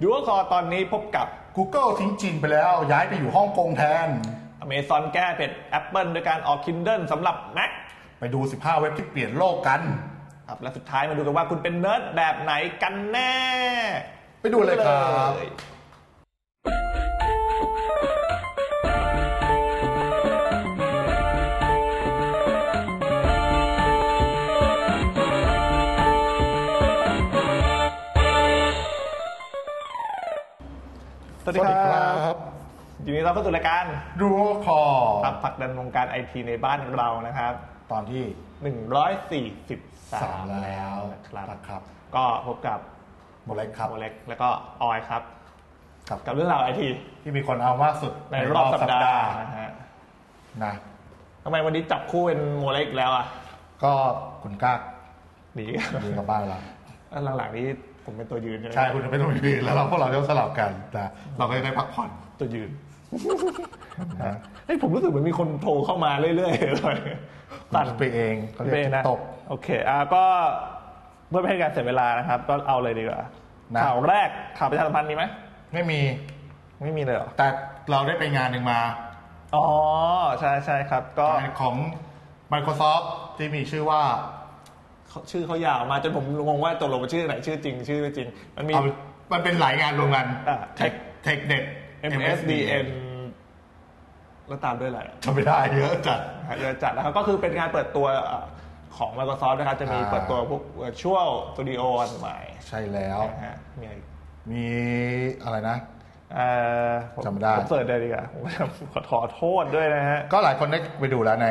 ดูว่าคอตอนนี้พบกับ Google ทิ้งจีนไปแล้ว ย้ายไปอยู่ฮ่องกงแทน Amazon แก้เผ็ด Apple ด้วยการออก Kindle สำหรับ Mac ไปดู 15 เว็บที่เปลี่ยนโลกกัน ครับและสุดท้ายมาดูกันว่าคุณเป็นเนิร์ดแบบไหนกันแน่ ไปดูเลยครับ วัสดีครับยินดีต้อนรับเข้าสู่รายการดูคอครับผลักดันวงการไอทีในบ้านของเรานะครับ ตอนที่ 143 3แล้วนะครับนะครับ ก็พบกับหมดเลยครับโมเล็กแล้วก็ออยครับครับกับเรื่องราวไอทีที่มีคนเอามากสุดในรอบสัปดาห์นะฮะนะทำไมวันนี้จับคู่เป็นโมเล็กอีกแล้วอะก็คุณกล้าหนีดีกลับบ้านแล้วแล้วหลังๆนี้ ผมเป็นตัวยืนใช่ไหมใช่คุณจะไม่ต้องมีแล้วเราพวกเราจะสลับกันแต่เราก็จะได้พักผ่อนตัวยืนนะเฮ้ยผมรู้สึกเหมือนมีคนโทรเข้ามาเรื่อยๆเลยตัดไปเองเขาเรียกไปนะตกโอเคอ่าก็เพื่อไม่ให้การเสียเวลานะครับ ก็เอาเลยดีกว่านะข่าวแรกข่าวประชาสัมพันธ์มีไหมไม่มีไม่มีเลยเหรอแต่เราได้ไปงานหนึ่งมา อ๋อ ใช่ใช่ครับ ก็งานของ Microsoft ที่มีชื่อว่าเขา ชื่อเขายาวมาจนผมงงว่าตกลงมันชื่อไหนชื่อจริง ชื่อไม่จริง มันมี เอามันเป็นหลายงานรวมกันอ่า Tech Tech Net MSDN แล้วตามด้วยอะไรอะจำไม่ได้เยอะจัด เยอะจัดนะครับก็คือเป็นการเปิดตัวเอ่อของ Microsoft นะครับ จะมีอ่า เปิดตัวพวก Virtual Studio อันใหม่ใช่แล้ว นะฮะมีอะไรมีอะไรนะ เอ่อผมจำไม่ได้ ผมเสิร์ชเลยดีกว่าผมขอขอโทษด้วยนะฮะ ก็หลายคนได้ไปดูแล้วใน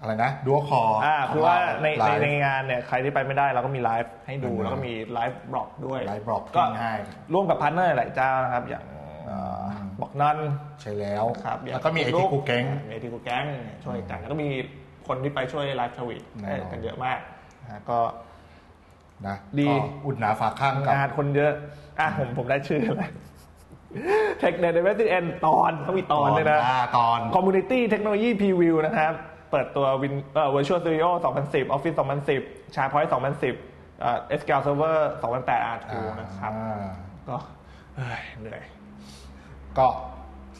อะไรนะดูคออ่าคือว่าในในในไลฟ์งานเนี่ยใครที่ไปไม่ได้เราก็มีไลฟ์ให้ดูอืมแล้วก็มีไลฟ์บล็อกด้วยไลฟ์บล็อกก็ง่ายร่วมกับพาร์ทเนอร์หลายเจ้านะครับอย่างบอกนันใช่แล้วครับแล้วก็มีไอทีกูเก้งไอทีกูแก๊งช่วยกันแล้วก็มีคนที่ไปช่วยไลฟ์ทวิตแน่นอนกันเยอะมากนะฮะก็นะดีก็อุ่นหนาฝาข้างกับงานคนเยอะอะผมผมได้ชื่ออะไรเทคเน็ตเดเวลต์เอ็นตอนต้องมีตอนด้วยนะอ่าตอน Community Technology Preview นะครับ เปิดตัว Win เอ่อ Virtual Studio 2010 Office 2010 SharePoint 2010เอ่อ SQL Server 2008 R2 นะครับ อ่าก็เอ้ยเหนื่อยก็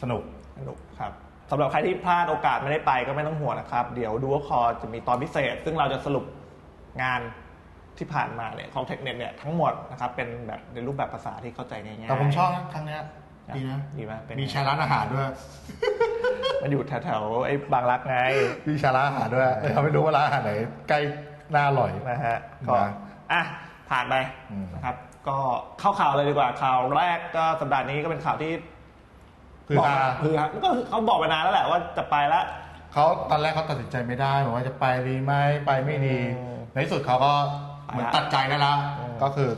สนุก สนุกครับสำหรับใครที่พลาดโอกาสไม่ได้ไปก็ไม่ต้องห่วงนะครับ เดี๋ยวดูว่าคอจะมีตอนพิเศษ ซึ่งเราจะสรุปงานที่ผ่านมาเนี่ยของ TechNet เนี่ยทั้งหมดนะครับ เป็นแบบในรูปแบบภาษาที่เข้าใจง่ายๆแต่ผมชอบนะครั้งเนี้ยดีนะ ดีมากเป็น มีแชร์ร้านอาหารด้วย มันอยู่แถวๆไอ้บางรักไงมีแชร์ร้านอาหารด้วยเลยเขาไม่รู้ว่าร้านอาหารไหนใกล้น่าอร่อย นะฮะก็นะอะผ่านไปอืม นะครับ ก็เข้าข่าวเลยดีกว่าข่าวแรกก็สัปดาห์นี้ก็เป็นข่าวที่คือบอกฮาคือฮะก็คือเขาบอกมานานแล้วแหละว่าจะไปละเขาตอนแรกเขาตัดสินใจไม่ได้บอกว่าจะไปดีไหมไปไม่ดี อืมในที่สุดเขาก็เหมือนไปละตัดใจได้แล้วอืม ก็คือ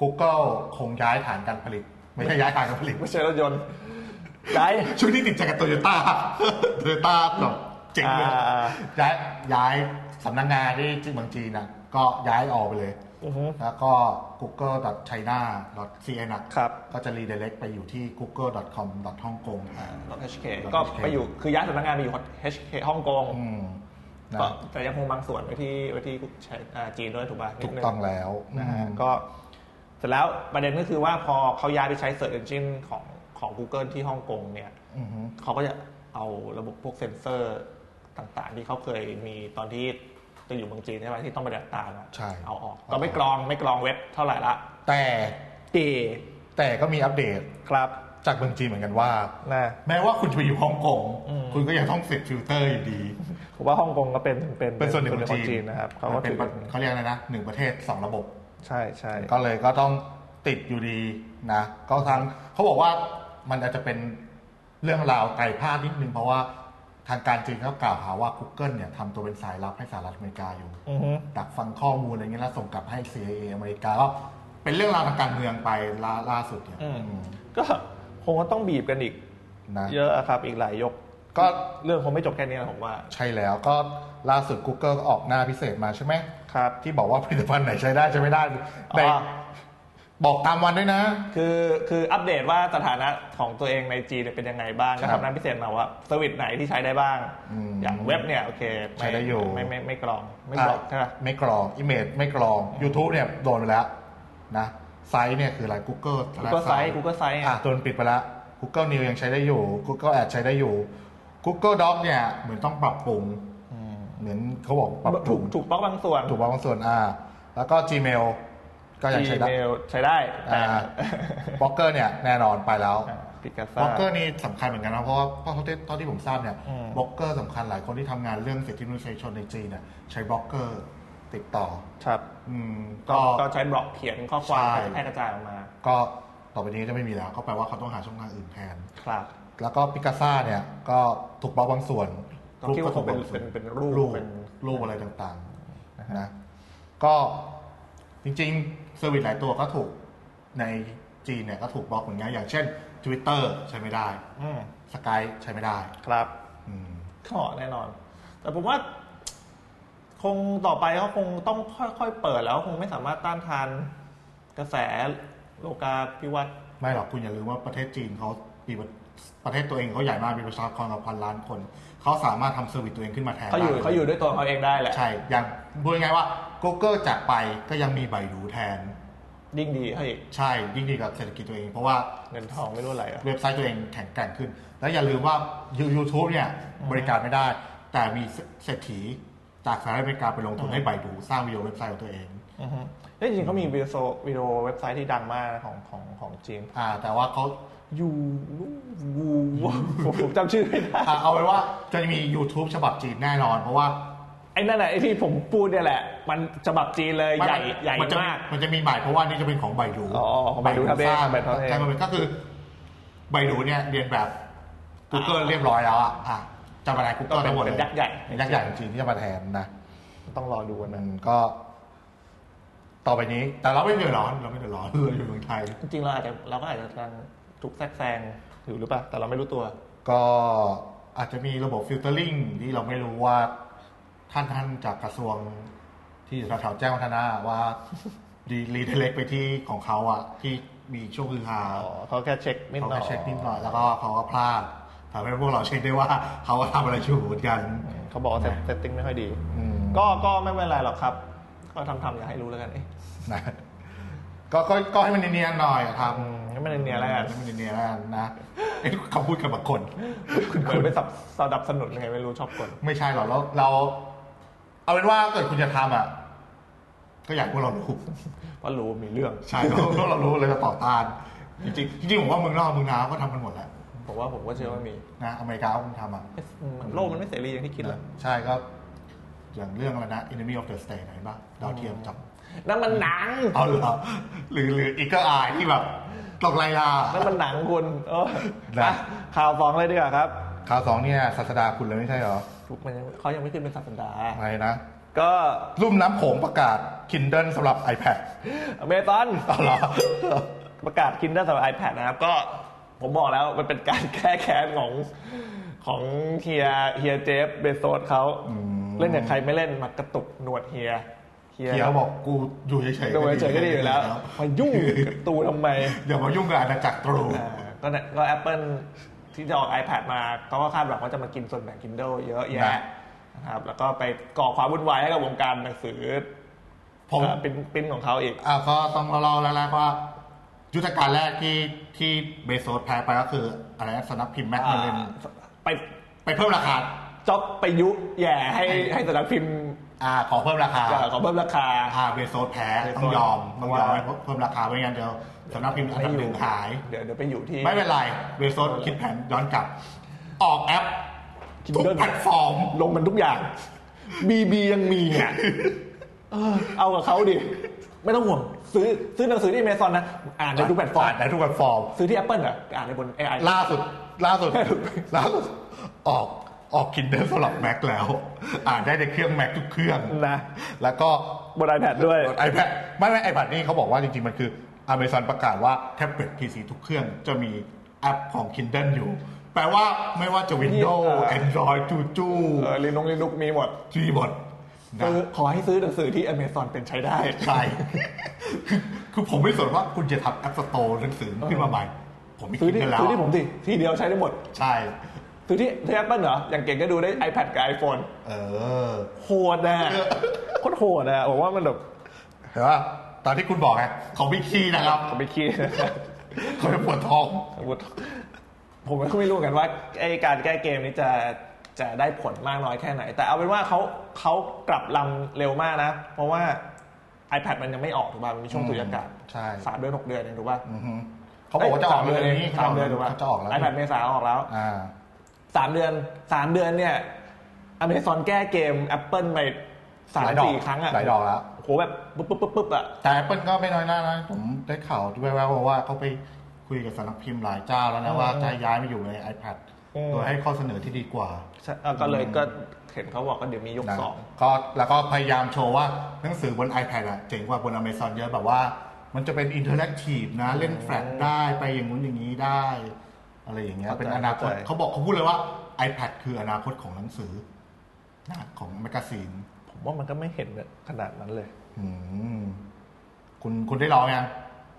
Google คงย้ายฐานการผลิต ไม่ใช่ย้ายฐานการผลิต ไม่ใช่รถยนต์ ไกด์ช่วงที่ติดใจกับโตโยต้าโตโยต้าแบบเจ๋งเลยอ่าย้ายย้ายสำนักงานที่ที่เมืองจีนนะก็ย้ายออกไปเลยอือฮึแล้วก็ google.china.cn อะครับก็จะรีเดเล็กไปอยู่ที่ google.com ฮ่องกง .hk ก็ไปอยู่คือย้ายสำนักงานไปอยู่ HK ฮ่องกงอืมนะก็แต่ยังคงบางส่วนไว้ที่ไว้ที่อ่าจีนด้วยถูกป่ะนิถูดกนึงต้องแล้วนะฮะอืมก็เสร็จแล้วประเด็นก็คือว่าพอเขาย้ายไปใช้ Search Engine ของ ของ Google ที่ฮ่องกงเนี่ยอือฮึเขาก็จะเอาระบบพวกเซ็นเซอร์ต่างๆ ที่เขาเคยมีตอนที่จะอยู่เมืองจีนใช่ไหมที่ต้องไปดัดตามอะใช่เอาออกก็ไม่กรองไม่กรองเว็บเท่าไหร่ละแต่เอแต่ก็มีอัปเดตครับจากเมืองจีนเหมือนกันว่านะแม้ว่าคุณจะไปอยู่ฮ่องกงอืมคุณก็ยังต้องเสร็จฟิลเตอร์อยู่ดีผมว่าฮ่องกงก็เป็นเป็นเป็นส่วนหนึ่งของของจีจีนนนะครับเขามัก็นเป็นถือประเขาเรียกอะไรนะหนึ่งประเทศสองระบบ ใช่ใช่ก็เลยก็ต้องติดอยู่ดีนะก็ทางเขาบอกว่า มันอาจจะเป็นเรื่องราวไกลพลาดนิดนึงเพราะว่าทางการจีนเขากล่าวหาว่า Google เนี่ยทำตัวเป็นสายลับให้สหรัฐอเมริกาอยู่ อือฮึดักฟังข้อมูลอะไรเงี้ยแล้วส่งกลับให้ CIA อเมริกาก็เป็นเรื่องราวทางการเมืองไปล่าล่าสุดเนี่ยอืมอืมก็คงก็ต้องบีบกันอีก นะเยอะอะครับอีกหลายยก ก็เรื่องคงไม่จบแค่นี้นะผมว่าใช่แล้วก็ล่าสุด Google ก็ออกหน้าพิเศษมาใช่ไหม ครับ ที่บอกว่าผลิตภัณฑ์ไหนใช้ได้ใช้ไม่ได้ในอ๋อ บอกตามวันด้วยนะ คือคืออัปเดตว่าสถานะของตัวเองในจีนเนี่ยเป็นยังไงบ้างครัก็บทำหน้าพิเศษมาว่าสวิตช์ไหนที่ใช้ได้บ้างอืมอย่างเว็บเนี่ยโอเคม่ใช้ได้อยู่ไม่ไม่ไม่กรองไม่กรองใช่ไหมไม่กรองอิเมจไม่กรอง YouTube เนี่ยโดนไปแล้วนะไซต์เนี่ยคืออะไร Google Google Sites Google Sites อะตัวมันปิดไปแล้ว Google News ยังใช้ได้อยู่ Google Ads ใช้ได้อยู่ Google Doc เนี่ยเหมือนต้องปรับปรุงเหมือนเขาบอกปรับปถูรุกงถูกบล็อกบางส่วน ถูกบางส่วนอ่าแล้วก็ Gmail ก็ยังใช้ได้ Gmail ใช้ได้แต่อ่าบล็อกเกอร์เนี่ยแน่นอนไปแล้วปิกัสบซ่าล็อกเกอร์นี่สำคัญเหมือนกันนะเพราะว่าเพราะเท่าที่เท่าที่ผมทราบเนี่ยอืมบล็อกเกอร์สำคัญหลายคนที่ทำงานเรื่องสิทธิมนุษยชนในจีนเนี่ยใช้บล็อกเกอร์ติดต่อครับอืมก็ก็ก็ใช้บล็อกเขียนข้อความใช่ให้แพร่กระจายออกมา ก็ต่อไปนี้จะไม่มีแล้ว ก็แปลว่าเขาต้องหาช่องทางอื่นแทนครับ แล้วก็ปิกัสซ่าเนี่ยก็ถูกบล็อกบางส่วนก็คิดว่าคงเป็นก็ถูกบล็อกบางส่วนเป็นเป็นรูปรูปเป็นรูปอะไรต่างๆนะก็จริงๆ เซอร์วิสหลายตัวก็ถูกในจีนเนี่ยก็ถูกบล็อกเหมือนกันอย่างเช่น Twitter ใช้ไม่ได้อืมสกายใช้ไม่ได้ครับอืมก็แน่นอน แต่ผมว่าคงต่อไปเขาคงต้องค่อยๆเปิดแล้วคงไม่สามารถต้านทานกระแสโลกาภิวัตน์ไม่หรอกคุณอย่าลืมว่าประเทศจีนเขามี ประประเทศตัวเองเขาใหญ่มากมีประชากรกับพันล้านคน เขาสามารถทำเซอร์วิสตัวเองขึ้นมาแทนเขาอยู่ได้เขาอยู่ด้วยตัวเขาเองได้แหละใช่อย่างพูดง่ายๆว่า Google จากไปก็ยังมีใบดูแทน ยิ่งดีให้อีกใช่ยิ่งดีกับเศรษฐกิจตัวเอง เพราะว่าเงินทองไม่รู้อะไรอะ เว็บไซต์ตัวเองแข็งแกร่งขึ้น แล้วอย่าลืมว่า YouTube เนี่ยบริการไม่ได้ แต่มีเศรษฐีจากสหรัฐอเมริกาไปลงทุนให้ใบดูสร้างวิดีโอเว็บไซต์ของตัวเอง อือฮึเฮ้ยจริงๆเขามีวิดีโอวิดีโอเว็บไซต์ที่ดังมากนะของของของจีน อ่าแต่ว่าเขา ยูวูผมจำชื่อไม่ได้อ่าเอาไว้ว่าจะมี YouTube ฉบับจีนแน่นอน เพราะว่าไอ้นั่นแหละไอ้ที่ผมพูดเนี่ยแหละ มันฉบับจีนเลยใหญ่ใหญ่มันจะมากมันจะมีใหม่เพราะว่านี่จะเป็นของใบดูอ๋อของใบดูทำเองสร้างใบดูทำเองใช่มันก็คือใบดูเนี่ยเรียนแบบ Google เรียบร้อยแล้วอะอะจะมาแทนก็ Google เป็นทั้งหมดเลเป็ยนยักษ์ใหญ่เป็นยักษ์ใหญ่จริงๆที่จะมาแทนนะต้องรอดูกันมันะนก็ต่อไปนี้ แต่เราไม่เดือดร้อนเราไม่เดือดร้อนเราอยู่เมืองไทย จริงๆเราอาจจะเราก็อาจจะกำลัง ถูกแทรกแซงอยู่หรือเปล่าแต่เราไม่รู้ตัว ก็อาจจะมีระบบฟิลเตอร์ลิงที่เราไม่รู้ว่าท่านท่านจากกระทรวงที่อยู่แถวๆแจ้งวัฒนะว่าดีรีเทเล็กไปที่ของเขาอะ ที่มีช่วงคือฮาอ๋อเขาแค่เช็คนิดเขาหน่อก็ยเช็คนิดหน่อยแล้วก็เขาก็พลาดทำให้พวกเราเช็คได้ว่าเขาก็ทำอะไรอยู่เหมือนกันเขาบอกว่าเซตติ้งไม่ค่อยดีอืมก็ก็ไม่เป็นไรหรอกครับ ก็ทำทำอย่าให้รู้แล้วกันเอ๊ะนะก็ก็ก็ให้มันเนียนๆหน่อยทอืม ให้มันำเนียนๆแล้วกันให้มันเนียนๆแล้วกันนะไอ้คำพูดกับบางคนเหมือนไปสับสดับสนุนยังไงไม่รู้ชอบกดไม่ใช่หรอกเราเรา เอาเป็นว่าเกิดคุณจะทำอะ ก็อยากให้พวกเรารู้ เพราะรู้มีเรื่อง ใช่เพราะเรารู้เลยจะต่อต้าน จริงๆจริงๆผมว่าเมืองนอกเมืองนาก็ทำกันหมดแหละผมว่าผมก็เชื่อว่ามีนะอเมริกาก็คงทำอะอืมโลกมันไม่เสรีอย่างที่คิดเลยใช่ก็ อย่างเรื่องอะไรนะ enemy of the state เห็นปะดาวเทียมจับ นั่นมันหนัง เอาเหรอหรือหรืออีกก็อายที่แบบ ตกไลลานั่นมันหนังคุณเออนะ อะข่าวสองเลยดีกว่าครับข่าวสองเนี่ยศาสดาคุณเลยไม่ใช่เหรอทุกมันยังเขายังไม่ขึ้นเป็นศาสดาอะไรนะ ก็ลุ่มน้ำโขงประกาศ Kindle สำหรับ iPad อเมซอนเอาเหรอ ประกาศคินได้สำหรับ iPad นะครับก็ผมบอกแล้วมันเป็นการแก้แค้นของของเฮียเฮียเจฟเบโซสเขาอืมเล่นกับใครไม่เล่นมากระตุกหนวดเฮีย เฮียบอกกูอยู่เฉยๆดูเฉยๆก็ดีอยู่แล้วมายุ่งกับตูทำไมอย่ามายุ่งกับอาณาจักรตรูอ่าก็เนี่ยก็ Apple ที่จะออก iPad มาเขาก็คาดหวังว่าจะมากินส่วนแบ่ง Kindle เยอะแยะนะครับแล้วก็ไปก่อความวุ่นวายให้กับวงการหนังสือผมเอ่อปริ้นปริ้นของเขาอีกอ่าก็ต้องเล่าๆแล้วแหละว่ายุทธการแรกที่ที่เบโซสแพ้ไปก็คืออะไรนะสำนักพิมพ์แมคมิลเลนไปไปเพิ่มราคา จ็อบไปยุแย่ให้ให้สำนักพิมพ์อ่าขอเพิ่มราคาขอเพิ่มราคาอ่าเบโซสแพ้เบโซสต้องยอมต้องยอมว่าให้เพิ่มราคาไม่งั้นเดี๋ยวสำนักพิมพ์อันดับหนึ่งหายเดี๋ยวเดี๋ยวไปอยู่ที่ไม่เป็นไรเบโซสคิดแผนย้อนกลับ ออกแอปทุก Kindle แพลตฟอร์มลงมันทุกอย่างบีบียังมีอะเออเอากับเขาดิ ไม่ต้องห่วง ซื้อซื้อหนังสือที่เมซอนนะ อ่านในทุกแพลตฟอร์มอ่านได้ทุกแพลตฟอร์ม ซื้อที่ Apple อะอ่านในบน AI ล่าสุด ล่าสุด ล่าสุด ออก ออกคินเดอร์สำหรับ Mac แล้ว อ่านได้ในเครื่อง Mac ทุกเครื่องนะ แล้วก็บน iPad ด้วยไอแพดไม่ไม่ไอแพดนี่เขาบอกว่าจริง ๆ มันคือ Amazon ประกาศว่าแท็บเล็ต PC ทุกเครื่องจะมีแอปของ Kindle อยู่ แปลว่าไม่ว่าจะ Windows เออ Android จูจูเออลินงลินุกมีหมดที่หมดนะซื้อขอให้ซื้อหนังสือที่ Amazon เป็นใช้ได้ ใช่คือคือผมไม่สนว่าคุณจะทำแอปสโตร์หนังสือขึ้นมาใหม่ ผมไม่ซื้อคิดที่กันแล้ว ซื้อที่ผมสิทีเดียวใช้ได้หมด ใช่ ซื้อที่ที่ Apple เหรอ อย่างเก่งก็ดูได้ iPad กับ iPhone เออ โหดนะโคตรโหดนะผมว่ามันแบบเห็นป่ะตอนที่คุณบอกไงเขาไม่ขี้นะครับผมไม่คิดเขาจะปวดท้อง ผมก็ไม่รู้เหมือนกันว่าไอการแก้เกมนี้จะจะได้ผลมากน้อยแค่ไหน แต่เอาเป็นว่าเขาเขากลับลำเร็วมากนะ เพราะว่า iPad มันยังไม่ออกถูกป่ะมันมีช่วงตุยอากาศใช่ สามเดือนหกเดือนเองถูกป่ะอือฮึเขาบอกว่าจะออกเดือนนี้สามเดือนถูกป่ะเขาจะออกแล้ว iPad เมษาออกแล้วอ่า สามเดือนสามเดือนเนี่ยอเมซอนแก้เกม Apple ไปสามหลายดอกสี่ครั้งอะหลายดอกแล้วโหแบบปุ๊บปุ๊บปุ๊บปุ๊บอะแต่ Apple ก็ไม่น้อยหน้านะ ผมได้ข่าวด้วยแววๆว่าเขาไปคุยกับสำนักพิมพ์หลายเจ้าแล้วนะว่าจะย้ายมาอยู่ใน iPad โดยให้ข้อเสนอที่ดีกว่าใช่เออก็เลยก็เห็นเขาบอกก็เดี๋ยวมียกนะสองก็แล้วก็พยายามโชว์ว่าหนังสือบน iPad อะเจ๋งกว่าบน Amazon เยอะแบบว่า มันจะเป็นอินเทอร์แอคทีฟนะเล่นแฟลชได้ไปอย่างนู้นอย่างนี้ได้ อะไรอย่างเงี้ย เป็นอนาคต เขาบอกเขาพูดเลยว่า iPad คืออนาคตของหนังสือนะของแมกกาซีน ผมว่ามันก็ไม่เห็นขนาดนั้นเลยอืมคุณคุณได้ลองยัง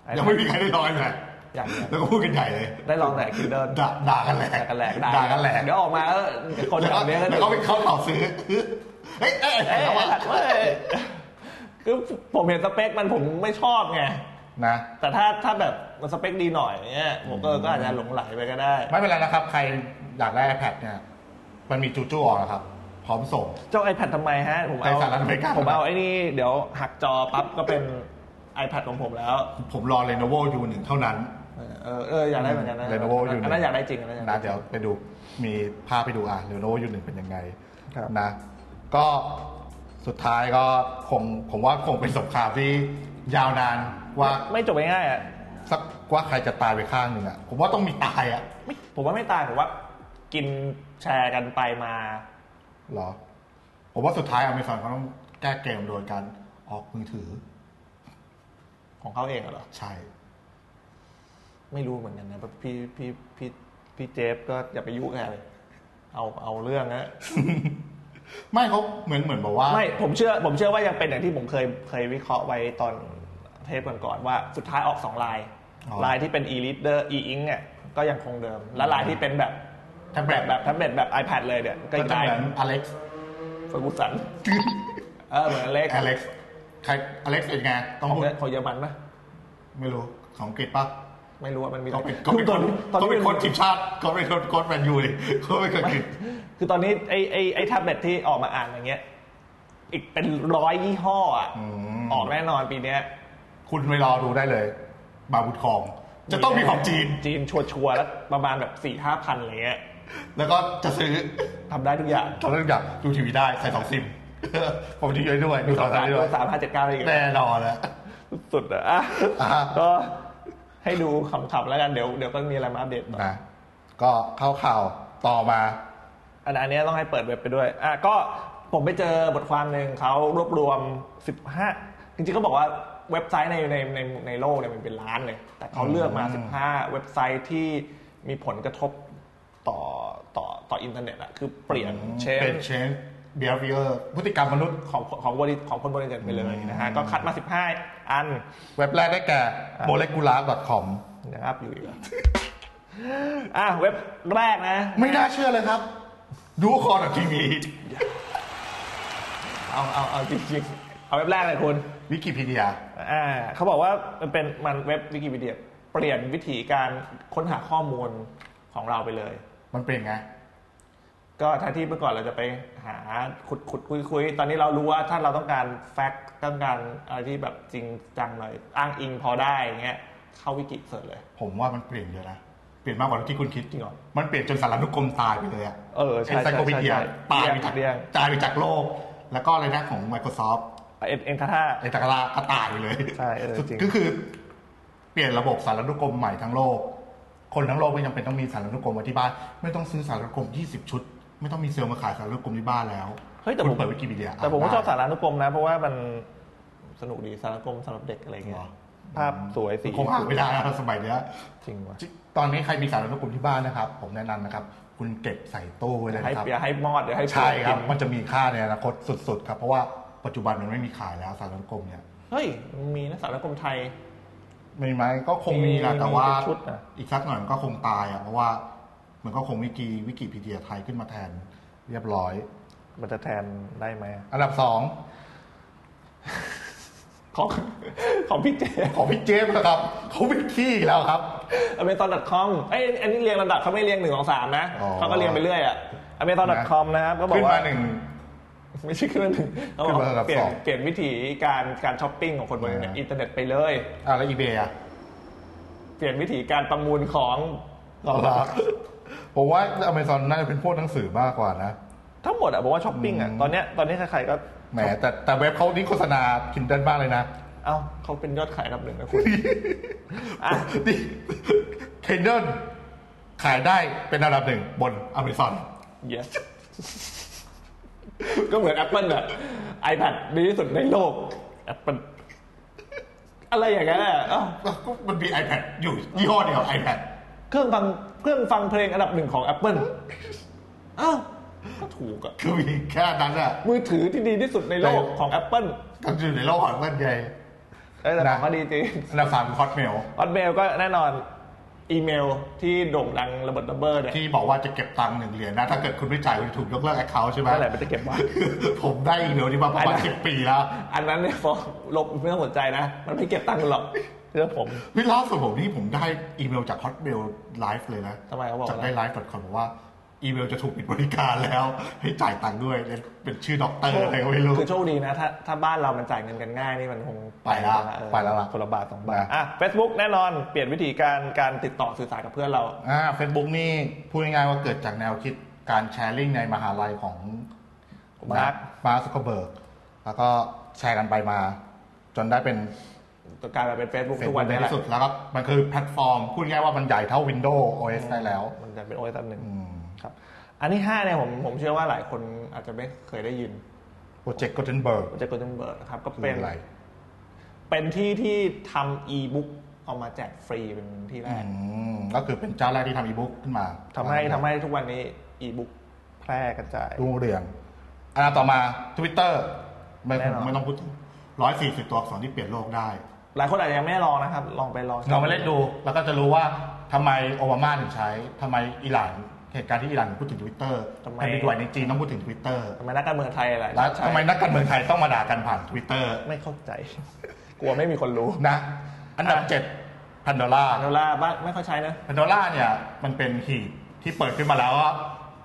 iPad ยังไม่มีใครได้ลองเลยอย่างเดียวแล้วก็พูดกันใหญ่เลย ได้ลองแต่ Kindle ด่าด่ากันแหลกด่ากันแหลกด่ากันแหลกเดี๋ยวออกมาก็คนแล้วแบก็บนี้ก็แล้วก็ไปเข้าข่าวซื้อเฮ้ยเอ้ยเอ้ยแต่ว่าเอ้ยคือผมเห็นสเปคมันผมไม่ชอบไง นะ แต่ถ้าถ้าแบบมันสเปคดีหน่อยเนี่ยผมก็ก็อาจจะหลงไหลไปก็ได้ ไม่เป็นไรนะครับ ใครอยากได้ iPad เนี่ย มันมีจูจูออกนะครับ พร้อมส่ง เจ้า iPad ทำไมฮะ ผมในเอาสหรัฐอเมริกา ผมเอาไอ้นี่เดี๋ยวหักจอปั๊บก็เป็น iPad ของผมแล้ว ผมรอ Lenovo U1 เท่านั้น เออเออเอออยากได้เหมือนกันนะ Lenovo U1 อันนั้นอยากได้จริงอันนั้นอยากนะได้จริเดี๋ยวงไปดูมีภาพไปดูอะ Lenovo U1 เป็นยังไงครับ นะ ก็สุดท้ายก็คงผมว่าคงเป็นสงครามที่ยาวนาน ว่าไม่จบง่ายๆอะสักว่าใครจะตายไปข้างหนึ่งอะผมว่าต้องมีตายอะไม่ผมว่าไม่ตายผมว่า กินแชร์กันไปมาเหรอ ผมว่าสุดท้ายอเมซอนเขาต้องแก้เกมโดยการออกมือถือ ของเขาเองเหรอ ใช่ ไม่รู้เหมือนกันนะพี่พี่พี่พี่เจฟก็อย่าไปยุ่งแกเลย เอาเอาเรื่องนะไม่เขาเหมือนเหมือนบอกว่า ไม่ผมเชื่อ ผมเชื่อว่ายังเป็นอย่างที่ผมเคยเคยวิเคราะห์ไว้ตอน เทปก่อนๆว่าสุดท้ายออกสองลายอ๋อลายที่เป็น e-reader e-ink เนี่ยก็ยังคงเดิม และลายที่เป็นแบบแท็บแบเล็บตแบบแท็บเล็ตแบบ iPad เลยเนี่ยก็ก็อีกจะลายเหมือนอเล็กซ์เฟอร์กูสันเออเหมือนอเล็กอเล็กซ์ใครอเล็กซ์เป็นไงขต้อองงพูดของเยอรมันปะไม่รู้ของอังกฤษปะไม่รู้ว่ามันมีเขาเป็นคืเขาเป็นอตคอนนนี้ตอนเขานี้เป็นคนทีมชาติเขาเป็นคนโค้ชแมนยูเลยเขาเป็นคนอังกฤษคือตอนนี้ไอ้ไอ้ไอ้แท็บเล็ตที่ออกมาอ่านอย่างเงี้ย อีกเป็นร้อยยี่ห้ออะอืมออกแน่นอนปีเนี้ย คุณไปรอดูได้เลย บาบุตรคอง จะต้องมีของจีน จีนชัวร์ๆแล้วประมาณแบบสี่ห้าพันอะไรเงี้ยแล้วก็จะซื้อทำได้ทุกอย่างทำได้ทุกอย่างดูทีวีได้ใส่สองซิมผมดีด้วยด้วยดูสองสาได้มด้วยสามห้าเจ็ดเก้าอะไรอย่างเงี้ยแน่นอนแล้วสุดๆอะอะอะก็ให้ดูขำๆแล้วกันเดี๋ยวเดี๋ยวก็มีอะไรมาอัปเดตต่อนะก็เข้าข่าวต่อมาอันอันนี้ต้องให้เปิดเว็บไปด้วยอะก็ ผมไปเจอบทความหนึ่งเขารวบรวม 15 จริงๆเขาบอกว่าเว็บไซต์ในในในในโลกเนี่ยมันเป็นล้านเลย แต่เขาเลือกมาอืม15 เว็บไซต์ที่มีผลกระทบต่อต่อต่ออินเทอร์เน็ตอะคือเปลี่ยนเชนเป็นเชน behavior พฤติกรรมมนุษย์ของของบริของคนบริษัทไปเลยนะฮะ ก็คัดมา 15 อัน เว็บแรกได้แก่ molecular.com ยังอัพอยู่อีกเหรออะเว็บแรกนะ ไม่น่าเชื่อเลยครับ ดูคอร์ดทีวี เอาเอาเอาจริงๆเอาเว็บแรกเลยคุณวิกิพีเดียอ่าเขาบอกว่ามันเป็นมันเว็บวิกิพีเดียเปลี่ยนวิธีการค้นหาข้อมูลของเราไปเลย มันเป็นไง ก็แทนที่เมื่อก่อนเราจะไปหาขุดขุดคุยคุยตอนนี้เรารู้ว่าถ้าเราต้องการแฟกต์ต้องการอะไรที่แบบจริงจังหน่อยอ้างอิงพอได้อย่างเงี้ยเข้าวิกิเสิร์ชเลย ผมว่ามันเปลี่ยนเยอะนะเปลี่ยนมากกว่าที่คุณคิดจริงเหรอมันเปลี่ยนจนสารนุกรมตายไปเลยอะเออใช่นไซโคพีเดียใช่ใช่ตายไปจากเรียงตายไปจากโลก แล้วก็อะไรนะของ Microsoft เอ็นเอ็นคาทาไอ้ตะกราก็ตายไปเลยใช่เออสุดจริงก็คือ เปลี่ยนระบบสารนุกรมใหม่ทั้งโลก คนทั้งโลกไม่จำเป็นต้องมีสารนุกรมไว้ที่บ้าน ไม่ต้องซื้อสารนุกรม 20 ชุด ไม่ต้องมีเซลล์มาขายสารนุกรมที่บ้านแล้วเฮ้ยแต่คุผณมเปิดวิกิพีเดียแต่ผมก็ชอบสารสารานุกรมนะ เพราะว่ามันสนุกดีสารานุกรมสำหรับเด็กอะไรเงี้ยภาพสวยสีคงหาไม่ได้นะสมัยเนี้ยจริงว่ะตอนนี้ใครมีสารนุกรมที่บ้านนะครับ ผมแนะนำนะครับ คุณเก็บใส่ตู้ไว้เลยให้นะครับอย่าให้มอดเดี๋ยวให้ใช่ครับกินมันจะมีค่าในอนาคตสุดๆครับ เพราะว่าปัจจุบันมันไม่มีขายแล้วสารนุกรมเนี่ยเฮ้ยมันมีนะสารานุกรมไทย มีไหมก็คงมีนะมีแต่ว่าเป็นชุดอะ อีกสักหน่อยมันก็คงตายอะเพราะว่ามันก็คงวิกิวิกิพีเดียไทยขึ้นมาแทนเรียบร้อย มันจะแทนได้ไหมอันดับสอง ของของพี่เจของพี่เจมส์นะครับเขาเป็นขี้อีกแล้วครับ amazon.com เอ้ยอันนี้เรียงลำดับเขาไม่เรียงหนึ่งสองสามนะอ๋อ เขาก็เรียงไปเรื่อยอะ amazon.com นะครับก็บอกขึ้นว่ามาหนึ่ง ไม่ใช่ขึ้นมาหนึ่งเขาบอกขึ้นมาระดับเปลี่ยสนองเปลี่ยนวิธีการการช้อปปิ้งของคนบนอ่า อินเทอร์เน็ตไปเลย อะแล้วอีเบย์อะเปลี่ยนวิธีการประมูลของเอาละผมว่าอเมซอนน่าจะเป็นพวกหนังสือมากกว่านะ ทั้งหมดอะบอกว่าช้อปปิ้งอะอืมตอนเนี้ยตอนนี้ใครๆก็ แหมแต่แต่เว็บเขานี่โฆษณาคินเดิลมากเลยนะ เอ้าเขาเป็นยอดขายอันดับหนึ่งนะคุณอะนี่คินเดิลขายได้เป็นอันดับหนึ่งบนอเมซอน yes ก็เหมือน Apple อะ iPad ดีที่สุดในโลก Apple อะไรอย่างเงี้ยเอ้าก็มันมี iPad อยู่ยี่ห้อเดียว iPad เครื่องฟังเครื่องฟังเพลงอันดับหนึ่งของ Apple เอ้า ก็ถูกอะคือมีแค่นั้นอะมือถือที่ดีที่สุดในโลกของ Apple ก็อยู่ในโลกของมันไงเอ้ยแต่ของเขาดีจริงอันดับสามคือฮอตเมลฮอตเมลก็แน่นอนอีเมลที่โด่งดังระเบิดระเบ้อเนี่ยที่บอกว่าจะเก็บตังค์หนึ่งเหรียญนะ ถ้าเกิดคุณไม่จ่ายคุณจะถูกยกเลิกแอคเคาท์ใช่ไหมเมื่อไหร่มันจะเก็บวะผมได้อีเมลนี้มาประมาณอันนั้นสิบปีแล้ว อันนั้นเนี่ยฟองลบไม่ต้องสนใจนะ มันไม่เก็บตังค์หรอกเชื่อผมพี่ล่าสุดผมนี่ผมได้อีเมลจาก Hotmail Live เลยนะทำไมเขาบอกจากอะไรได้ live com บอกว่า อีเมลจะถูกปิดบริการแล้วให้จ่ายตังค์ด้วยเป็นชื่อด็อกเตอร์อะไรก็ไม่รู้คือโชคดีนะถ้าถ้าบ้านเรามันจ่ายเงินกันง่ายนี่มันคงไปแล้วเออไปแล้วล่ะคนละบาทสองบาทนะอะ Facebook แน่นอนเปลี่ยนวิธีการการติดต่อสื่อสารกับเพื่อนเราอ่าเฟซบุ๊กนี่พูดง่ายๆว่าเกิดจากแนวคิดการแชร์ลิงก์ในมหาลัยของมาร์คมาร์คซักเคอร์เบิร์กแล้วก็แชร์กันไปมา จนได้เป็นตัวการมาเป็น Facebook เฟซทุกบุ๊วักนในนี้แหละที่สุดแล้วก็มันคือแพลตฟอร์ม พูดง่ายๆว่ามันใหญ่เท่า Windows OS ได้แล้ว มันจะเป็นโอเอสอันหนึ่งอืม ครับอันที่ห้าเนี่ยผมผมเชื่อว่าหลายคนอาจจะไม่เคยได้ยินโปรเจกต์ก t เทนเบิร์กโปรเจกต์ Gutenberg นะครับก็คือเป็นอะไรเป็นที่ที่ทำอีบุ๊กเอามาแจกฟรีเป็นที่แรอืกมก็คือเป็นเจ้าแรกที่ทำอีบุ๊กขึ้นมาทำให้ทำให้ทุกวันนี้อีบุ๊กแพร่กระจายรุ่งเรืองอันดับต่อมา Twitter ไม่แน่นอนไม่ต้องพูดร้อยสี่สิบตัวอักษรที่เปลี่ยนโลกได้ หลายคนอาจจะยังไม่ได้ลองนะครับ ลองไปลองลองไปเล่นดู แล้วก็จะรู้ว่าทำไมโอบามาถึงใช้ทำไมอิหร่าน เหตุการณ์ที่อิหร่านถึงพูดถึง Twitter แผ่นดินไหวในจีนต้องพูดถึง Twitter ทำไมนักการเมืองไทยอะไรแล้วทำไมนักการเมืองไทยต้องมาด่ากันผ่าน Twitter ไม่เข้าใจ กลัวไม่มีคนรู้นะ อันดับอะเจ็ดพันดอลลาร์อันโนล่าบ้านไม่เข้าใช้นะพันดอลลาร์เนี่ยมันเป็นหีบที่เปิดขึ้นมาแล้วว่า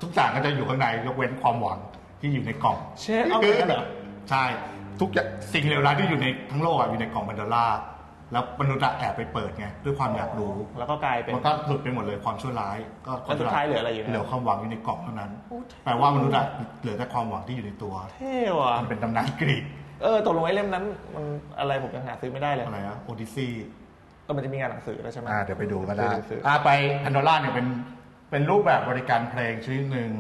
ทุกอย่างก็จะอยู่ข้างในยกเว้นความหวังที่อยู่ในกล่องเช่เอาอย่างนั้นเหรอใช่ทุกอย่างสิ่งเลวร้ายที่อยู่ในทั้งโลกอะอยู่ในกล่องพันดอลลาร์ แล้วมนุษย์อะแอบไปเปิดไงด้วยความอยากรู้ แล้วก็กลายเป็นมันก็หลุดไปหมดเลยความชั่วร้าย ก็ควมแล้วสุดท้ายเหลืออะไรอยู่นะ เหลือความหวังอยู่ในกล่องเท่านั้นโอ้แปลว่ามนุษย์อะเหลือแต่ความหวังที่อยู่ในตัวเท่ว่ะมันเป็นตำนานกรีกเออตกลงไอ้เล่มนั้นมันอะไรผมยังหาซื้อไม่ได้เลยอะไรอะโอดิซีเออมันจะมีงานหนังสือแล้วใช่ไหมอ่าเดี๋ยวไปดูก็ได้ซื้อซื้ออ่าไปพันดอลลาร์เนี่ยเป็นเป็นรูปแบบบริการเพลงชนิดหนึ่ง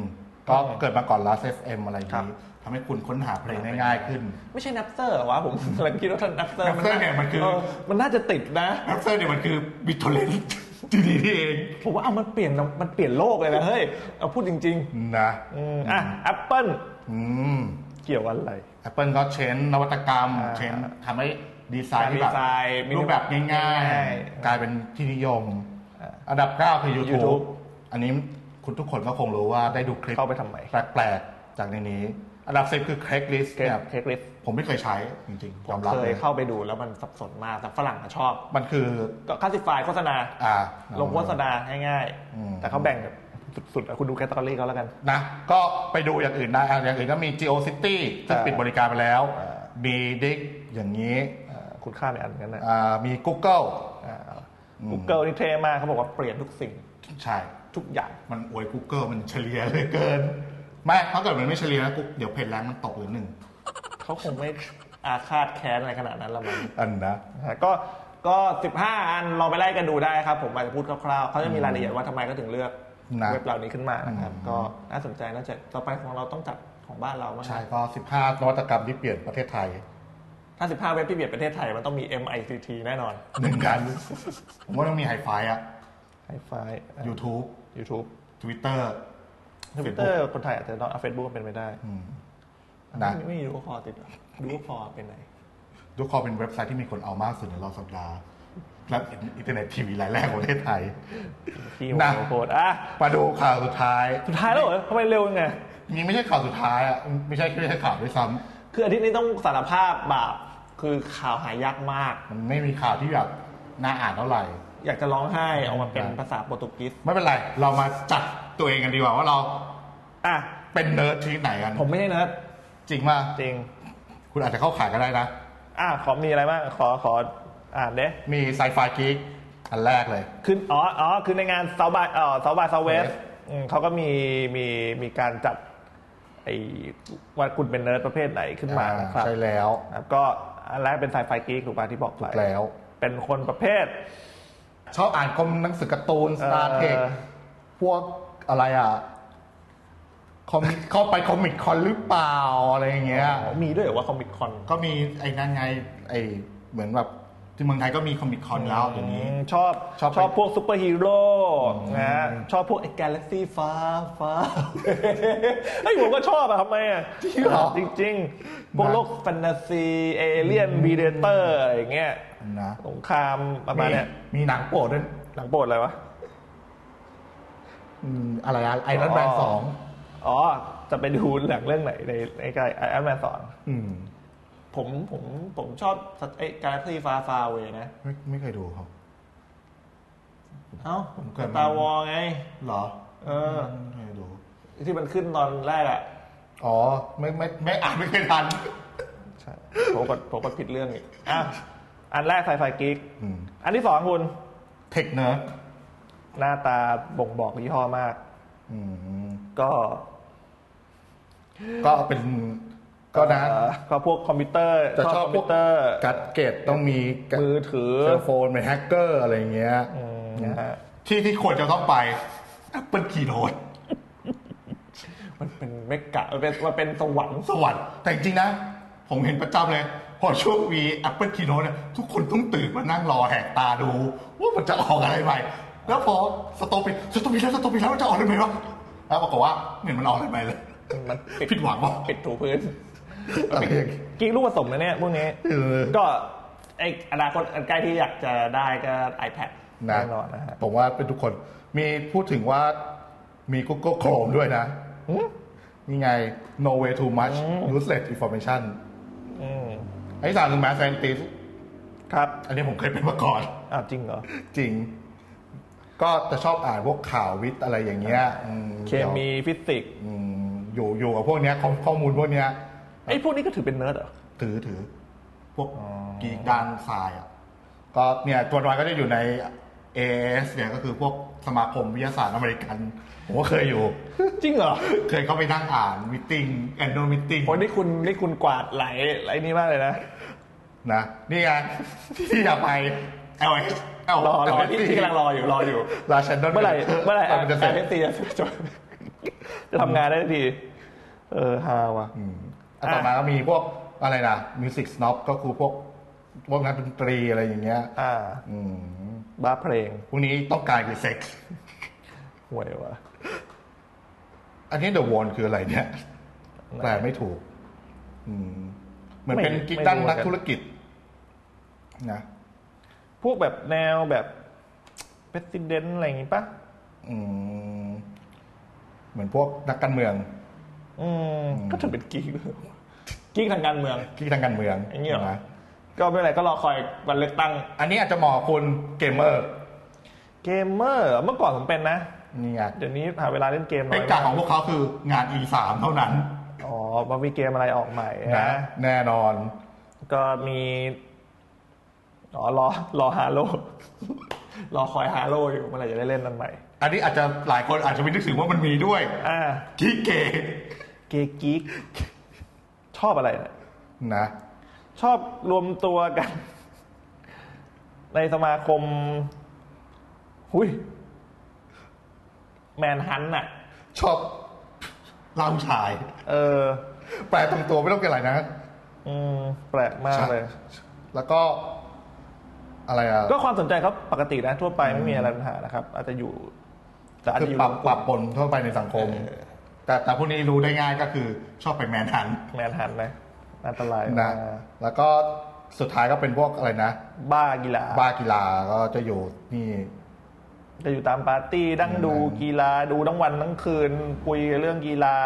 ก็ครับเกิดมาก่อน Last FM อะไรอย่างครันี้บ ทำให้คุณค้นหาเพลงได้ง่ายขึ้น ไม่ใช่นับเซอร์วะ ผมกำลังคิดว่าท่านนับเซอร์ Napster เนี่ยมันคือมันน่าจะติดนะนับเซอร์เนี่ยมันคือบิทโทเลนดีดีนี่เองผมว่าเอามันเปลี่ยนมันเปลี่ยนโลกเลยนะเฮ้ยเอาพูดจริงนะๆอืมอะแอปเปิลอืมเกี่ยวอะไร Apple ก็เชนนวัตกรรมอ่าเชนทำให้ดีไซน์ที่แบบดีไซน์มีรูปแบบง่ายง่ายๆ กลายเป็นที่นิยมอ่าอันดับ 9 คือ YouTube YouTube อันนี้คุณทุกคนก็คงรู้ว่าได้ดูคลิปเข้าไปทำไมแปลกๆจากในนี้ อันดับ10คือ Craigslist เค้เนี่ยกเค้กลิสผมไม่เคยใช้จริงๆผยอมมรับเคเลยยเข้าไปดูแล้วมันสับสนมากแต่ฝรั่งอะชอบ มันคือก็คลาสสิฟายโฆษณา อ่า ลงโฆษณาง่ายอืม ๆ แต่เขาแบ่งแบบสุดๆอะคุณดูแคตตาล็อเขาแล้วกัน นะ ก็ไปดูอย่างอื่นได้อะอย่างอื่นก็มี GeoCity ซึ่งอ่าปิดบริการไปแล้วอ่ามี Dick อย่างนี้อ่าคุณค่าในอันนั้นนะอ่ามี Google กูเกิลนี่เท่มากเขาบอกว่าเปลี่ยนทุกสิ่งใช่ ทุกอย่าง มันอวย Google มันเฉลี่ยเหลยเกิน ไม่ถ้าเกิดมันไม่เฉลี่ยนะกูเดี๋ยวเพจแรงมันตกเหลือหนึ่งเขาคงไม่อาฆาตแค้นอะไรขนาดนั้นละมั้งอันนะนะฮะก็ก็ 15 อันลองไปไล่กันดูได้ครับ ผมอาจจะพูดคร่าวๆเขาจะมีรายละเอียดว่าทำไมก็ถึงเลือกนะเว็บเหล่านี้ขึ้นมานะครับอืมก็น่าสนใจน่าจะต่อไปของเราต้องจัดของบ้านเราบ้างใช่ก็ 15นวัตกรรมที่เปลี่ยนประเทศไทย ถ้า 15 เว็บที่เบียดประเทศไทยมันต้องมี MICT แน่นอนหนึ่งกันผมว่าต้องมีไฮไฟอะไฮไฟ YouTube YouTube Twitter ทวิตเตอร์คนไทยอาจจะต้องเอาเฟซบุ๊กเป็นไปได้อืมไม่นะไม่มีดูคอติดดูคอเป็นไหนดูคอเป็นเว็บไซต์ที่มีคนเอามากสุดในรอบสัปดาห์และอินเทอร์เน็ตทีวีรายแรกของประเทศไทยที่นะหัวโคตรอะมาดูข่าวสุดท้าย สุดท้ายแล้วเหรอทำไมเร็วยังไงนี่ไม่ใช่ข่าวสุดท้ายอะไม่ใช่ไม่ใช่ข่าวด้วยซ้คืออาทิตย์นี้ต้องสารภาพบาปคือข่าวหายากมาก มันไม่มีข่าวที่แบบน่าอ่านเท่าไหร่ อยากจะร้องไห้ออกมาเป็นใช่ภาษาโปรตุเกสไม่เป็นไร เรามาจัด ตัวเองกันดีกว่าว่าเราอะเป็นเนิร์ดที่ไหนกันผมไม่ใช่เนิร์ดจริงมากจริง คุณอาจจะเข้าขายก็ได้นะอะขอมีอะไรบ้างขอขออ่านเด้มีไซไฟกิกอันแรกเลยคืออ๋ออ๋อคือในงานเซาบายเอ่อเซาบายเซาเวส West เขาก็มีมีมีการจัดไอ้ว่าคุณเป็นเนิร์ดประเภทไหนขึ้นมาอ่านะครับใช่แล้วครับก็อันแรกเป็นไซไฟกีกถูกป่ะที่บอกไปแล้ว เป็นคนประเภท ชอบอ่านคอมหนังสือการ์ตูนสตาร์เทคเออพวก อะไรอะคอมิเข้าไปคอมิกคอนหรือเปล่าอะไรอย่างเงี้ยมีด้วยเหรอว่าคอมิคคอนก็มีไอ้นั่นไงไอ้เหมือนแบบที่เมืองไทยก็มีคอมิกคอนแล้วอย่างนี้ ชอบชอบชอบไปพวกซูเปอร์ฮีโร่นะชอบพวกไอ้กาแล็กซี่ฟ้าฟ้าเฮ้ยผมก็ชอบอะทำไมอะจริงเหรอจริงๆพวกโลกแฟนตาซีเอเลียนบีเดเตอร์อะไรอย่างเงี้ยนะสงครามประมาณเนี้ยมีหนังโปรดด้วยหนังโปรดอะไรวะ อืมอะไรอะไอรอนแมนอ๋อสองอ๋อ จะไปดูหนังเรื่องไหนในในกายไอแอนแมนสอนอืมผมผมผมชอบไอ้กาแล็กซี่ฟ้าฟาเวนะไม่ไม่เคยดูครับ เอ้าผมเกิดมา ตาวอไง เหรอเออ ไม่เคยดู ที่มันขึ้นตอนแรกอะอ๋อ ไม่ไม่ไม่อ่านไม่เคยทัน ใช่ ผมกดผมกดผิดเรื่องอีกอะอันแรกไซไฟกิ๊กอืม อันที่สองคุณ เทคเนิร์ด หน้าตาบ่งบอกยี่ห้อมาก อืมก็ ก็เป็นก็นะเอ่อก็พวกคอมพิวเตอร์จะชอบคอมพพิวกวเตอร์กัดเกตต้องมีมือถือเซลโฟนเป็นแฮกเกอร์อะไรอย่างเงี้ยอืมนะฮะที่ที่ควรจะต้องไป Apple Keynote มันเป็นเมกะมันเป็นมันเป็นสวรรค์สวรรค์แต่จริงๆนะ ผมเห็นประจำเลย พอช่วงมี Apple Keynote เนี่ยทุกคนต้องตื่นมานั่งรอแหกตาดู ว่ามันจะออกอะไรใหม่ แล้วพอสโตปิดสโตปิดแล้วสโตปิดแล้วมันจะออกอะไรใหม่วะแล้วปรากฏว่าไม่เห็นมันออกอะไรใหม่เลยมันปิดผิดหวังวะปิดถูพื้นอะไรอย่างเงี้ยกิ๊กลูกผสมนะเนี่ยพวกนี้เออก็ไออนาคตอันใกล้ที่อยากจะได้ก็ iPad นะแน่นอนนะฮะผมว่าเป็นทุกคนมีพูดถึงว่ามี Google Chrome ด้วยนะอืมนี่ไง no way too much useless information อืมไอ้ที่สามคือ math scientist ครับ อันนี้ผมเคยเป็นมาก่อนอ้าวจริงเหรอ จริง ก็จะชอบอ่านพวกข่าววิทย์อะไรอย่างเงี้ยอืเคมีฟิสิกส์อืมอยู่อยู่กับพวกเนี้ยข้อข้อมูลพวกเนี้ยไอ้พวกนี้ก็ถือเป็นเนิร์ดเหรอ ถือถือพวกกีกดานทรายอะก็เนี่ยตัวน้อยก็จะอยู่ใน AS เนี่ยก็คือพวกสมาคมวิทยาศาสตร์อเมริกันผมก็เคยอยู่ จริงเหรอ เคยเข้าไปนั่งอ่านมิทติ้งแอนโนมิทติ้งโอ้นี่คุณนี่คุณกวาดไหลไหลนี่มากเลยนะ นะ นี่ไงที่อยากไป LS รอรอที่ที่กำลังรออยู่รออยู่ลาชันดอนเมื่อไหร่เมื่อไหร่มันจะเสร็จเอฟซีจะจบจะทำงานได้ทีเออฮาว่ะอืมอันต่อมาก็มีพวกอะไรนะมิวสิกสโนปก็คือพวกพวกนักดนตรีอะไรอย่างเงี้ย อ่าอืมบ้าเพลงพวกนี้ต้องการคือเซ็กซ์ห่วยว่ะอันนี้เดอะวอนคืออะไรเนี่ยแปลไม่ถูกอืมเหมือนเป็นไม่กิ๊กดันไม่รู้นักเหมือนกันธุรกิจนะ พวกแบบแนวแบบเพรสิดเนนอะไรอย่างงี้ปะอืมเหมือนพวกนักการเมือง อืมก็ถือเป็นกิ๊กกิ๊กทางการเมืองกิ๊กทางการเมืองอย่างเงี้ยเหรอนะก็ไม่เป็นไรก็รอคอยวันเลือกตั้ง อันนี้อาจจะเหมาะกับคุณเกมเมอร์เกมเมอร์เมื่อก่อนผมเป็นนะนี่ไงเดี๋ยวนี้หาเวลาเล่นเกมน้เป็อนยกะของพวกเขาคืองาน E3 เท่านั้น อ๋อมันมีเกมอะไรออกใหม่นะนะแน่นอน ก็มี อ๋อรอรอฮาโลรอคอยฮาโลอยู่เมื่อไหร่จะได้เล่นนั่นใหม่ อันนี้อาจจะหลายคนอาจจะไม่นึกถึงว่ามันมีด้วยอ่ากิเกเกกิ๊กชอบอะไรเนี่ยนะ ชอบรวมตัวกัน ในสมาคม หุยแมนฮันน่ะ ชอบเล่าชาย เออ แปลตรงตัวไม่ต้องเกี่ยวอะไรนะ อืม แปลกมากเลย แล้วก็ อะไรอะก็ความสนใจเขาปกตินะทั่วไปไม่มีอะไรปัญหานะครับ อาจจะอยู่ แต่อาจคืจะออยู่ปรับปรับปนทั่วไปในสังคม แต่แต่พวกนี้รู้ได้ง่ายก็คือชอบไปแมนฮันแมนฮันนะอันตรายนะมากแล้วก็สุดท้ายก็เป็นพวกอะไรนะ บ้ากีฬา บ้ากีฬาก็จะอยู่นี่ จะอยู่ตามปาร์ตี้ดั้งดูอืมกีฬาดูทั้งวันทั้งคืนคุยเรื่องกีฬา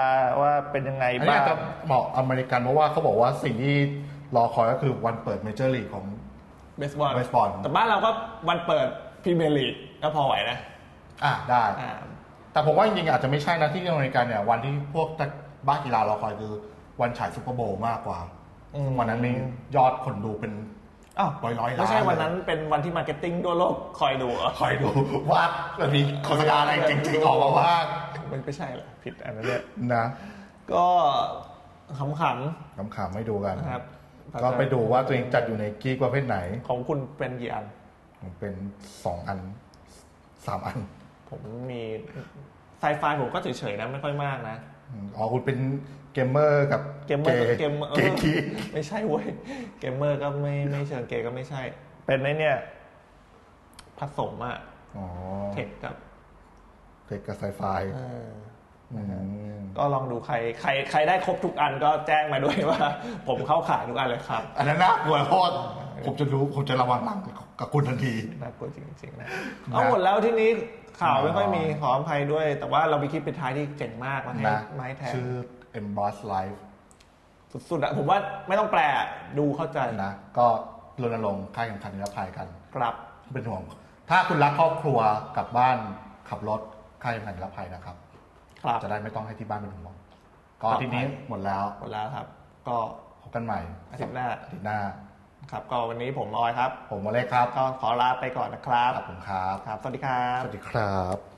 ว่าเป็นยังไงอันนี้บ้าอาจงจะเหมาะอเมริกันเพราะว่าเขาบอกว่าสิ่งที่รอคอยก็คือวันเปิดเมเจอร์ลีกของ เบสบอลเบสบอลแต่บ้านเราก็วันเปิดพรีเมียร์ลีกก็พอไหวนะอะได้อ่าแต่ผมว่าจริงๆอาจจะไม่ใช่นะที่อเมริกาเนี่ยวันที่พวกบ้ากีฬารอคอยคือวันฉายซุปเปอร์โบว์มากกว่าอืมวันนั้นมียอดคนดูเป็นอ้าวร้อยๆล้านไม่ใช่เลยวันนั้นเป็นวันที่มาร์เก็ตติ้งทั่วโลกคอยดูเหรอคอยดูว่ามันมีโฆษณาอะไรจริงๆออกมาบ้างมันไม่ใช่เหรอผิดอันนั้นเนี่ยนะ ก็ขำขำๆไม่ดูกันๆนะครับ ก็ไปดูว่าตัวเองจัดอยู่ในกีกประเภทไหน ของคุณเป็นกี่อันผมเป็นสองอันสามอัน ผมมีไซไฟผมก็เฉยๆนะไม่ค่อยมากนะ อ๋อคุณเป็นเกมเมอร์กับเกมเมอร์เกมเกย์คีไม่ใช่เว้ยเกมเมอร์ก็ไม่ไม่เชิงเกย์ก็ไม่ใช่ เป็นในเนี่ยผสมอะอ๋อเทคกับเทคกับไซไฟเอออืม ก็ลองดูใครใครใครได้ครบทุกอันก็แจ้งมาด้วยว่า ผมเข้าขายทุกอันเลยครับ อันนั้นน่ากลัวเพราะว่าผมจะรู้ผมจะระวังหลังกับคุณทันทีน่ากลัวจริงๆนะเอาหมดแล้วที่นี้ข่าวไม่ค่อยมีขออภัยด้วย แต่ว่าเรามีคลิปปิดท้ายที่เจ๋งมากมาให้นะมาให้แทนชื่อ Emboss Life สุดๆอะผมว่าไม่ต้องแปลดูเข้าใจนะก็รณรงค์ค่าแข่งขันนิรภัยกันครับเป็นห่วง ถ้าคุณรักครอบครัวกลับบ้านขับรถค่าแข่งขันนิรภัยนะครับ ครับจะได้ไม่ต้องให้ที่บ้านเป็นห่วงก็ปลอดภัยทีนี้หมดแล้วหมดแล้วครับ ก็พบกันใหม่อาทิตย์หน้าอาทิตย์หน้าครับ ก็วันนี้ผมออยครับ ผมโมเล็กครับก็ขอลาไปก่อนนะครับขอบคุณครับครับ สวัสดีครับ สวัสดีครับ